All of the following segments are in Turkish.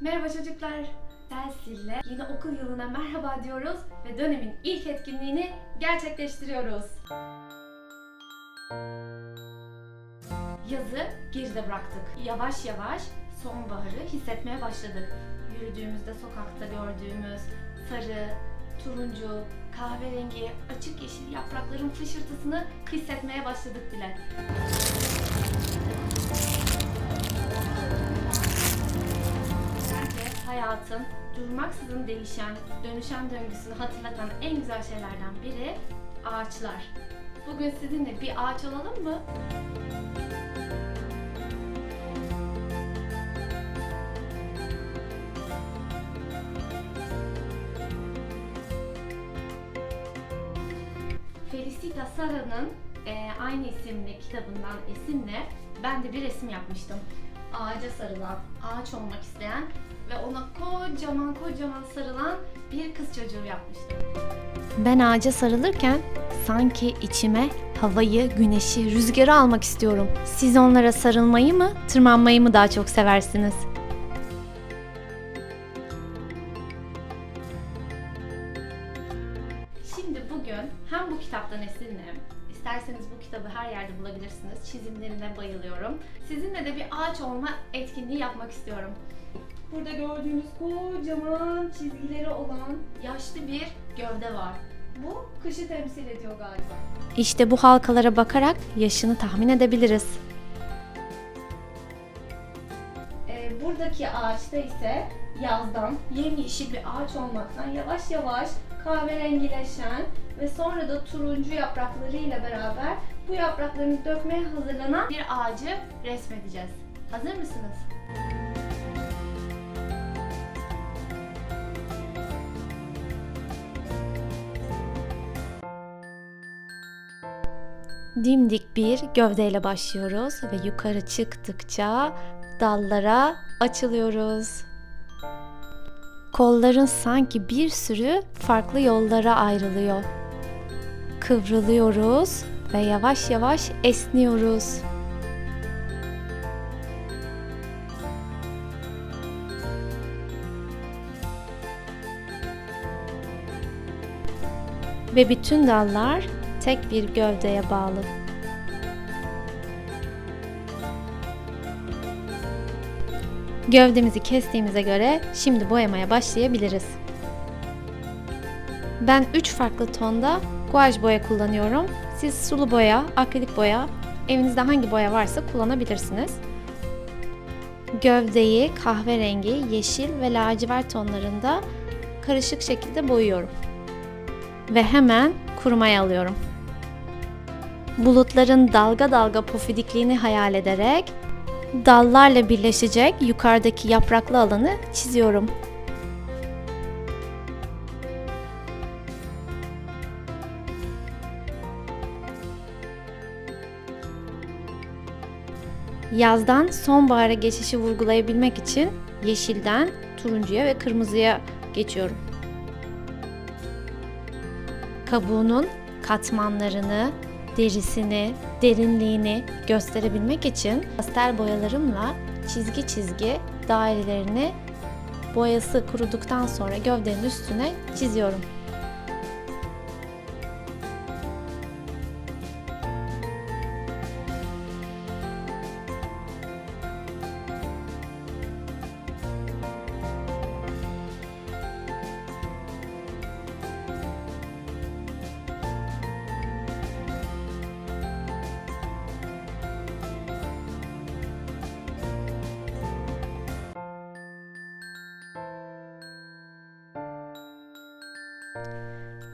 Merhaba çocuklar. Dersiyle yeni okul yılına merhaba diyoruz ve dönemin ilk etkinliğini gerçekleştiriyoruz. Yazı geride bıraktık. Yavaş yavaş sonbaharı hissetmeye başladık. Yürüdüğümüzde sokakta gördüğümüz sarı, turuncu, kahverengi, açık yeşil yaprakların fışırtısını hissetmeye başladık bile. Hayatın durmaksızın değişen, dönüşen döngüsünü hatırlatan en güzel şeylerden biri ağaçlar. Bugün sizinle bir ağaç olalım mı? Felicita Sara'nın e, aynı isimli kitabından esinle ben de bir resim yapmıştım. Ağaca sarılan, ağaç olmak isteyen ve ona kocaman kocaman sarılan bir kız çocuğu yapmıştım. Ben ağaca sarılırken sanki içime havayı, güneşi, rüzgarı almak istiyorum. Siz onlara sarılmayı mı, tırmanmayı mı daha çok seversiniz? Şimdi bugün hem bu kitaptan esinle, isterseniz bu kitabı her yerde bulabilirsiniz. Çizimlerine bayılıyorum. Sizinle de bir ağaç olma etkinliği yapmak istiyorum. Burada gördüğünüz kocaman çizgileri olan yaşlı bir gövde var. Bu kışı temsil ediyor galiba. İşte bu halkalara bakarak yaşını tahmin edebiliriz. Ee, buradaki ağaçta ise yazdan yemyeşil bir ağaç olmaktan yavaş yavaş kahverengileşen ve sonra da turuncu yapraklarıyla beraber bu yapraklarını dökmeye hazırlanan bir ağacı resmedeceğiz. Hazır mısınız? Dimdik bir gövdeyle başlıyoruz ve yukarı çıktıkça dallara açılıyoruz. Kolların sanki bir sürü farklı yollara ayrılıyor. Kıvrılıyoruz ve yavaş yavaş esniyoruz. Ve bütün dallar tek bir gövdeye bağlı. Gövdemizi kestiğimize göre şimdi boyamaya başlayabiliriz. Ben 3 farklı tonda guaj boya kullanıyorum. Siz sulu boya, akrilik boya, evinizde hangi boya varsa kullanabilirsiniz. Gövdeyi kahverengi, yeşil ve lacivert tonlarında karışık şekilde boyuyorum. Ve hemen kurumaya alıyorum. Bulutların dalga dalga pofidikliğini hayal ederek dallarla birleşecek yukarıdaki yapraklı alanı çiziyorum. Yazdan sonbahara geçişi vurgulayabilmek için yeşilden turuncuya ve kırmızıya geçiyorum. Kabuğunun katmanlarını, derisini, derinliğini gösterebilmek için pastel boyalarımla çizgi çizgi dairelerini boyası kuruduktan sonra gövdenin üstüne çiziyorum.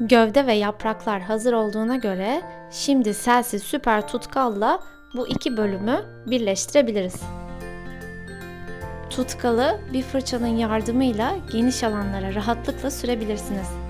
Gövde ve yapraklar hazır olduğuna göre şimdi Celsius Süper Tutkal'la bu iki bölümü birleştirebiliriz. Tutkalı bir fırçanın yardımıyla geniş alanlara rahatlıkla sürebilirsiniz.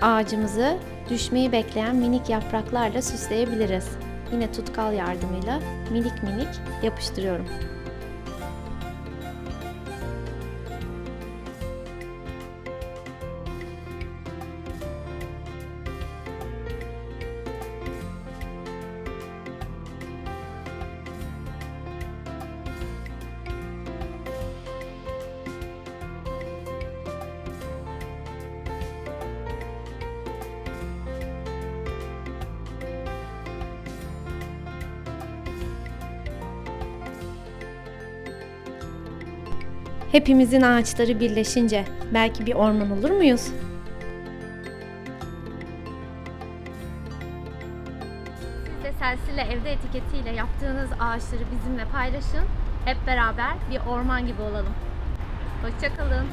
Ağacımızı düşmeyi bekleyen minik yapraklarla süsleyebiliriz. yine tutkal yardımıyla minik minik yapıştırıyorum. Hepimizin ağaçları birleşince belki bir orman olur muyuz? Siz de Selsi'yle evde etiketiyle yaptığınız ağaçları bizimle paylaşın. Hep beraber bir orman gibi olalım. Hoşçakalın.